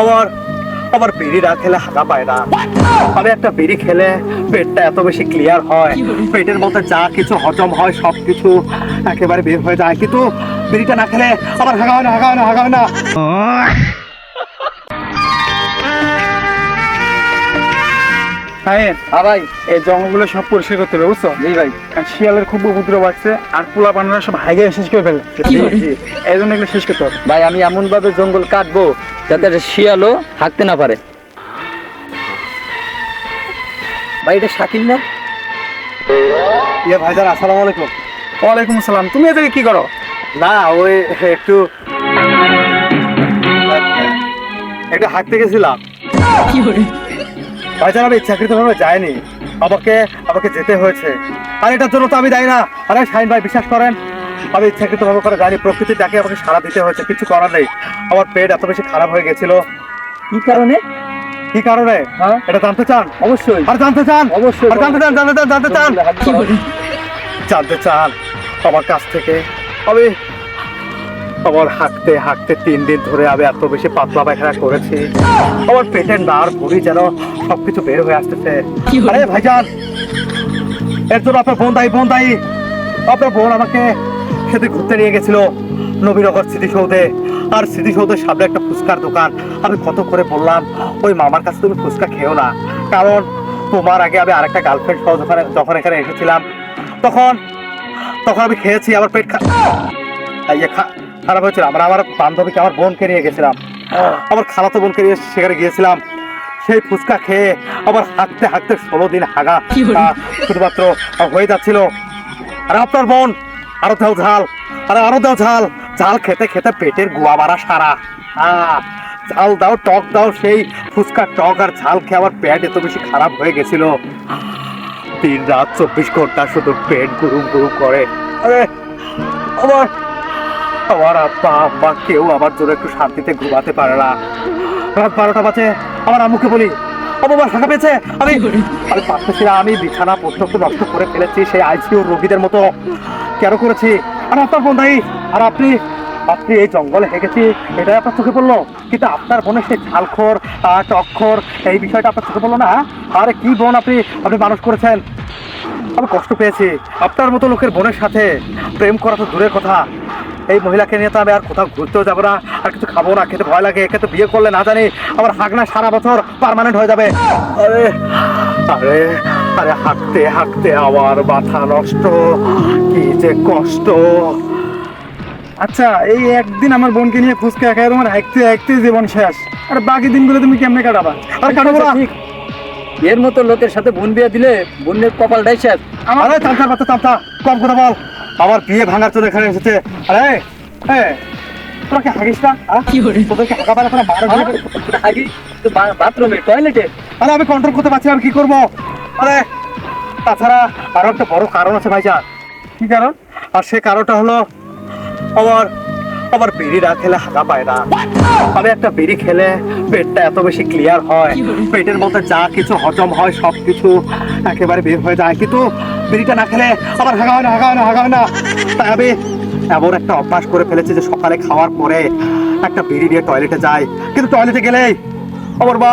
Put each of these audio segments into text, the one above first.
আবার আমার বিড়ি না খেলে হাগা পায় না। আমি একটা বিড়ি খেলে পেটটা এত বেশি ক্লিয়ার হয়, পেটের মধ্যে যা কিছু হজম হয় সব কিছু একেবারে বের হয়ে যায়। কিন্তু বিড়িটা না খেলে আমার হাগা হয় না হাগা হয় না হাগা হয় না। হ্যাঁ হ্যাঁ ভাই। এই জঙ্গলগুলো সব পরিষ্কার করতে হবে বুঝছ? জি ভাই। কারণ শিয়ালের খুব উপদ্রব আছে আর পোলা পানারা সব হাইগে শেষ করে ফেলে। এই জন্য এগুলো শেষ করতে হবে। ভাই আমি এমন ভাবে জঙ্গল কাটবো যাতে শিয়ালও হাঁকতে না পারে। ভাই এটা শাকিল না? ইয়ে ভাইজান আসসালামু আলাইকুম। ওয়ালাইকুম আসসালাম। তুমি এদিকে কি করো? না ওই একটু একটু হাঁটতে গেছিলাম। ভাইজান আমি ইচ্ছাকৃত ভাবে যাইনি। আমাকে আমাকে যেতে হয়েছে। আর এটার জন্য তো আমি দায়ী না। আরে শাহিন ভাই বিশ্বাস করেন আমি ইচ্ছাকৃত ভাবে করে যাইনি। প্রকৃতির ডাকে আমাকে সারা দিতে হয়েছে কিছু করার নেই। আমার পেট এত বেশি খারাপ হয়ে গেছিল। কি কারণে? কি কারণে? হ্যাঁ? এটা জানতে চান? অবশ্যই। আর জানতে চান? অবশ্যই। আর জানতে চান জানতে চান জানতে চান? জানতে চান। আমার কাছ থেকে আমি আমার হাঁকতে হাঁকতে তিন দিন ধরে আমি এত বেশি পাতলা পায়খানা করেছি। আমার পেটের নার ভুড়ি যেন সবকিছু বের হয়ে আসতেছে। আরে ভাইজান এর জন্য আপনার বোন দায়ী বোন দায়ী। আপনার বোন আমাকে সেদিন ঘুরতে নিয়ে গেছিল নবীনগর স্মৃতিসৌধে। আর স্মৃতিসৌধের সামনে একটা ফুচকার দোকান। আমি কত করে বললাম ওই মামার কাছে তুমি ফুচকা খেও না। কারণ তোমার আগে আমি আরেকটা গার্লফ্রেন্ড সহ যখন যখন এখানে এসেছিলাম তখন তখন আমি খেয়েছি আমার পেট খা- খারাপ হয়েছিল। আমরা আমার বান্ধবীকে আমার বোনকে নিয়ে গেছিলাম। আমার খালাতো বোনকে নিয়ে সেখানে গিয়েছিলাম। সেই ফুচকা খেয়ে আবার হাঁটতে হাঁটতে ষোলো দিন হাগা শুধুমাত্র হয়ে যাচ্ছিল। আর আপনার বোন? আরও দাও ঝাল। আরে আরও দাও ঝাল। ঝাল খেতে খেতে পেটের গুয়া মারা সারা। আহ, ঝাল দাও টক দাও সেই ফুচকা টক আর ঝাল খেয়ে আমার পেট এত বেশি খারাপ হয়ে গেছিল। দিন রাত চব্বিশ ঘণ্টা শুধু পেট গুরুম গুরুম করে। আরে আমার আমার আব্বা আম্মা কেউ আমার জন্য একটু শান্তিতে ঘুমাতে পারে না। রাত বারোটা বাজে আমার আম্মুকে বলি আমার শাখা পেয়েছে আমি আমি পারতেছি না আমি বিছানা প্রত্যক্ষ নষ্ট করে ফেলেছি সেই আইসিইউ রোগীদের মতো। কেন করেছি? আর আপনার বোন দায়ী। আর আপনি আপনি এই জঙ্গলে হেগেছি এটাই আপনার চোখে পড়ল? কিন্তু আপনার বোনের সেই ঝালখোর আহ, টকখোর এই বিষয়টা আপনার চোখে পড়ল না আরে কি বোন আপনি আপনি মানুষ করেছেন? আমি কষ্ট পেয়েছি। আপনার মতো লোকের বোনের সাথে প্রেম করা তো দূরের কথা। এই মহিলাকে নিয়ে তো আমি আর কোথাও ঘুরতেও যাব না, আর কিছু খাব না, খেতে ভয় লাগে একে তো বিয়ে করলে না জানি আমার হাগনা সারা বছর পার্মানেন্ট হয়ে যাবে। আরে আরে আরে হাঁটতে হাঁটতে আমার মাথা নষ্ট, কি যে কষ্ট। আচ্ছা এই একদিন আমার বোনকে নিয়ে ফুচকা খাই তোমার হাঁকতে হাঁকতে জীবন শেষ। আর বাকি দিনগুলো তুমি কেমনে কাটাবা? আর কাটাবো না? ঠিক। এর মতো লোকের সাথে বোন বিয়ে দিলে বোনের কপালটাই শেষ আরে চামচা বাচ্চা চামচা কম কথা বল। আমার বিয়ে ভাঙার জন্য এখানে এসেছে। আরে হ্যাঁ তোরা কি হাগিস না? আহ? তোদেরকে হাগা পারে কোনো মারা হ্যাঁ? আগে তো বাথরুমে টয়লেটে? আরে আমি কন্ট্রোল করতে পারছি আমি কি করব? আরে তাছাড়া আরও একটা বড় কারণ আছে ভাইজান। কি কারণ? আর সে কারণটা হলো আমার আমার বিড়ি না খেলে হাগা পায় না। আমি একটা বিড়ি খেলে পেটটা এত বেশি ক্লিয়ার হয়, পেটের মধ্যে যা কিছু হজম হয় সব কিছু একেবারে বের হয়ে যায়। কিন্তু বিড়িটা না খেলে আবার হাগা হয় না হাগা হয় না হাগা হয় না। তাই আমি এমন একটা অভ্যাস করে ফেলেছি যে সকালে খাওয়ার পরে একটা বিড়ি নিয়ে টয়লেটে যাই। কিন্তু টয়লেটে গেলেই আমার মা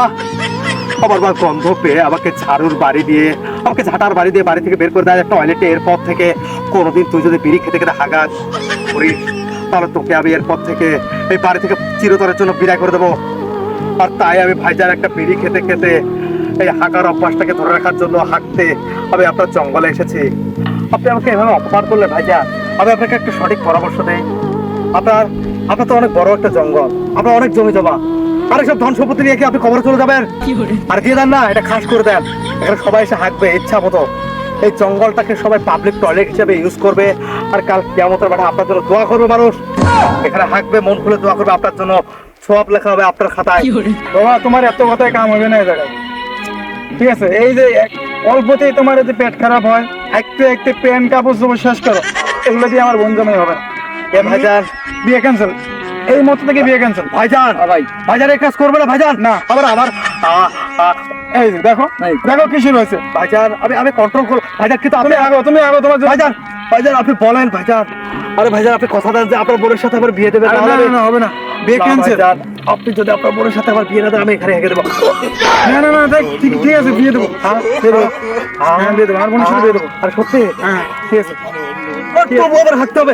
আমার মা গন্ধ পেয়ে আমাকে ঝাড়ুর বাড়ি দিয়ে, আমাকে ঝাঁটার বাড়ি দিয়ে বাড়ি থেকে বের করে দেয় টয়লেটে এরপর থেকে কোনোদিন তুই যদি বিড়ি খেতে খেতে হাগা করিস তাহলে তোকে আমি এরপর থেকে এই বাড়ি থেকে চিরতরের জন্য বিদায় করে দেবো। আর তাই আমি ভাইজান একটা বিড়ি খেতে খেতে এই হাঁকার অভ্যাসটাকে ধরে রাখার জন্য হাঁকতে আমি আপনার জঙ্গলে এসেছি। আপনি আমাকে এভাবে অপমান করলেন ভাইজান আমি আপনাকে একটা সঠিক পরামর্শ দেই। আপনার আপনার তো অনেক বড় একটা জঙ্গল আপনার অনেক জমি জমা। আর সব ধন সম্পত্তি নিয়ে কি আপনি কবরে চলে যাবেন? আর দিয়ে দেন না এটা খাস করে দেন। এখানে সবাই এসে হাঁকবে ইচ্ছা মতো। এই জঙ্গলটাকে সবাই পাবলিক টয়লেট হিসেবে ইউজ করবে। আর কাল কেমতের বেলা আপনার জন্য দোয়া করবে মানুষ। এখানে হাঁকবে মন খুলে দোয়া করবে আপনার জন্য সব লেখা হবে আপনার খাতায়। বাবা তোমার এত কথায় কাম হবে না এই জায়গায়। ঠিক আছে এই যে অল্পতেই তোমার যে পেট খারাপ হয় একটু একটু পেন কাপড় চোপড় শেষ করো। এগুলো দিয়ে আমার বোন জমে হবে। না এ ভাইজান। বিয়ে ক্যান্সেল এই মতো থেকে বিয়ে ক্যান্সেল ভাইজান। ভাই ভাইজান এই কাজ করবে না ভাইজান। না। আবার আবার। আ, আ, এই যে দেখো দেখো কি শুরু হয়েছে। ভাইজান আমি আমি কন্ট্রোল করো। ভাইজান কিন্তু আপনি আগো তুমি আগো তোমার ভাইজান ভাইজান আপনি বলেন ভাইজান। আরে ভাইজান আপনি কথা দেন যে আপনার বোনের সাথে আমার বিয়ে দেবেন না না না হবে না। বিয়ে ক্যান্সেল। আপনি যদি আপনার বোনের সাথে আমার বিয়ে না দেন আমি এখানে হেঁকে দেবো। না না না দেখ ঠিক ঠিক আছে বিয়ে দেবো। হ্যাঁ বিয়ে দেবো। হ্যাঁ বিয়ে দেবো। আর বোনের সাথে বিয়ে দেবো। আর সত্যি? হ্যাঁ ঠিক আছে। তবু আবার হাঁকতে হবে।